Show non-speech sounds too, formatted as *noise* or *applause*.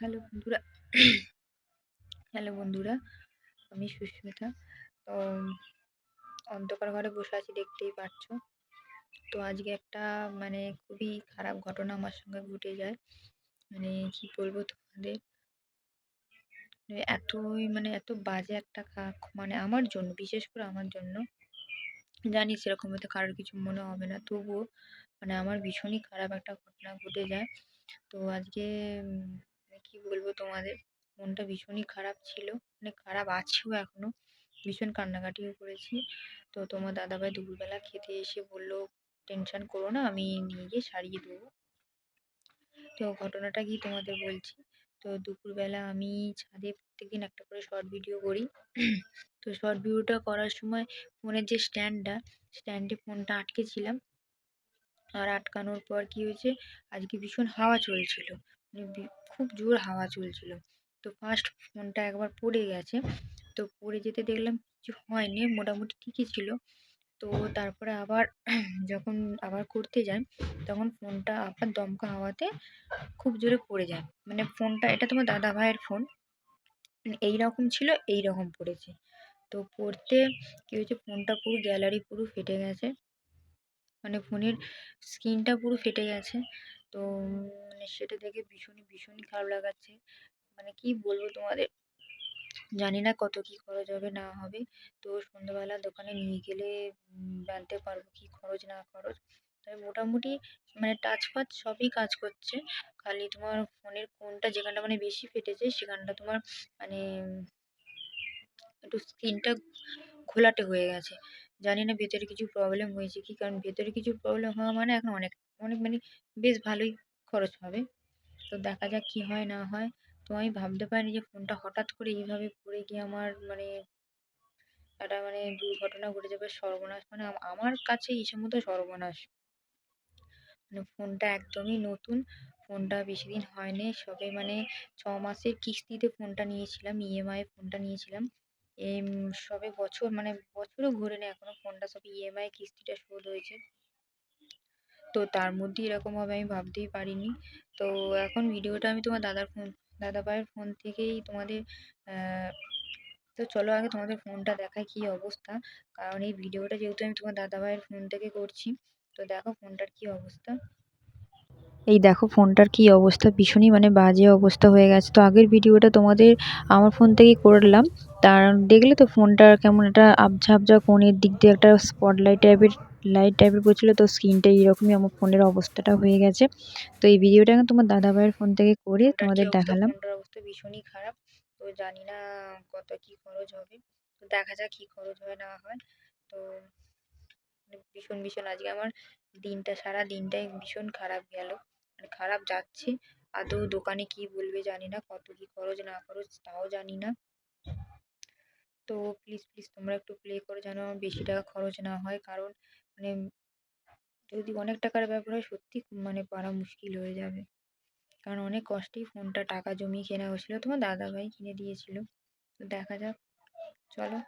Hello বন্ধুরা। Hello বন্ধুরা, আমি সুস্মিতা। তো, অন্ধকার ঘরে বসে আছি, দেখতেই পাচ্ছ তো আজকে একটা মানে খুবই খারাপ ঘটনা আমার সঙ্গে ঘটে যায়। মানে কি বলব তোমাদের? এতই মানে এত বাজে একটা মানে আমার জন্য, বিশেষ করে আমার জন্য। জানি সেরকম হয়তো কারোর কিছু মনে হবে না, তবুও মানে আমার ভীষণই খারাপ একটা ঘটনা ঘটে যায়। তো আজকে কি বলব তোমাদের? মনটা ভীষণই খারাপ ছিল। মানে খারাপ আছেও এখনও ভীষণ কান্নাকাটিও করেছি। তো তোমার দাদাভাই দুপুরবেলা খেতে এসে বলল, টেনশন করো না, আমি নিয়ে গিয়ে সারিয়ে দেবো। তো ঘটনাটা কি তোমাদের বলছি? তো দুপুরবেলা আমি ছাদে প্রত্যেকদিন একটা করে শর্ট ভিডিও করি। তো শর্ট ভিডিওটা করার সময় ফোনের যে স্ট্যান্ডটা স্ট্যান্ডে ফোনটা আটকেছিলাম আর আটকানোর পর কী হয়েছে? আজকে ভীষণ হাওয়া চলছিল। মানে খুব জোর হাওয়া চলছিল। তো ফার্স্ট ফোনটা একবার পড়ে গেছে। তো পড়ে যেতে দেখলাম কিছু হয়নি, মোটামুটি ঠিকই ছিল। তো তারপরে আবার *clears throat* যখন আবার করতে যাই, তখন ফোনটা আবার দমকা হাওয়াতে খুব জোরে পড়ে যায়। মানে ফোনটা, এটা তোমার দাদা ভাইয়ের ফোন। এই রকম ছিল এই রকম পড়েছে। তো পড়তে কী হয়েছে, ফোনটা পুরো গ্যালারি পুরো ফেটে গেছে। মানে ফোনের স্ক্রিনটা পুরো ফেটে গেছে। তো মানে সেটা দেখে ভীষণই ভীষণই খারাপ লাগাচ্ছে। মানে কি বলব তোমাদের? জানি না কত কী খরচ হবে, না হবে। তো সন্ধ্যেবেলা দোকানে নিয়ে গেলে জানতে পারব কী খরচ, না খরচ। তবে মোটামুটি মানে টাচ ফাচ সবই কাজ করছে। খালি তোমার ফোনের কোনটা যেখানটা মানে বেশি ফেটেছে, সেখানটা তোমার মানে একটু স্ক্রিনটা ঘোলাটে হয়ে গেছে। জানি না ভেতরে কিছু প্রবলেম হয়েছে কি? কারণ ভেতরে কিছু প্রবলেম হওয়া মানে এখন অনেক অনেক মানে বেশ ভালোই খরচ হবে। তো দেখা যাক কী হয় না হয়। তো আমি ভাবতে পারিনি যে ফোনটা হঠাৎ করে এইভাবে পড়ে গিয়ে আমার মানে একটা মানে দুর্ঘটনা ঘটে যাবে সর্বনাশ। মানে আমার কাছে হিসেব সর্বনাশ। মানে ফোনটা একদমই নতুন। ফোনটা বেশি দিন হয়নি। সবে মানে ছ মাসের কিস্তিতে ফোনটা নিয়েছিলাম ইএমআই ফোনটা নিয়েছিলাম। সবে বছর মানে বছরও ঘোরেনি এখনও ফোনটা। সব ইএমআই কিস্তিটা শোধ হয়েছে। তো তার মধ্যে এরকম হবে আমি ভাবতেই পারিনি। তো এখন ভিডিওটা আমি তোমার দাদার ফোন দাদা ভাইয়ের ফোন থেকেই তোমাদের তো চলো আগে তোমাদের ফোনটা দেখাই কী অবস্থা। কারণ এই ভিডিওটা যেহেতু আমি তোমার দাদা ভাইয়ের ফোন থেকে করছি, তো দেখো ফোনটার কী অবস্থা। এই দেখো ফোনটার কী অবস্থা, ভীষণই মানে বাজে অবস্থা হয়ে গেছে। তো আগের ভিডিওটা তোমাদের আমার ফোন থেকেই করলাম। তার, দেখলে তো ফোনটার কেমন একটা আবঝা আবঝা কোণের দিক দিয়ে একটা স্পটলাইট টাইপের লাইট টাইপের পড়ছিলো তো স্ক্রিনটা এইরকমই আমার ফোনের অবস্থাটা হয়ে গেছে। তো এই ভিডিওটা এখন তোমার দাদা ভাইয়ের ফোন থেকে করে তোমাদের দেখালাম। অবস্থা ভীষণই খারাপ। তো জানি না কত কী খরচ হবে। তো দেখা যাক কী খরচ হয় না হয়। তো ভীষণ ভীষণ আজকে আমার দিনটা সারা দিনটাই ভীষণ খারাপ গেল। মানে খারাপ যাচ্ছে। আদৌ দোকানে কী বলবে জানি না কত কী খরচ না খরচ তাও জানি না। তো প্লিজ প্লিজ তোমরা একটু প্লে করে যেন বেশি টাকা খরচ না হয়। কারণ মানে যদি অনেক টাকার ব্যাপার হয় সত্যি মানে পারা মুশকিল হয়ে যাবে। কারণ অনেক কষ্টেই ফোনটা টাকা জমিয়ে কেনা হয়েছিলো। তোমার দাদাভাই কিনে দিয়েছিলো। তো দেখা যাক। চলো।